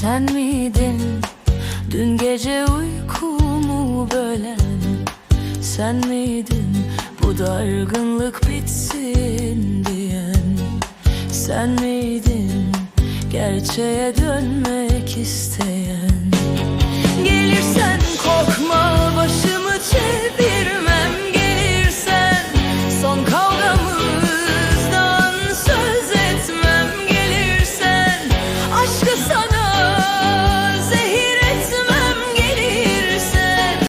sen miydin? Dün gece uykumu bölen sen miydin? Bu dargınlık bitsin diyen sen miydin? Gerçeğe dönmek isteyen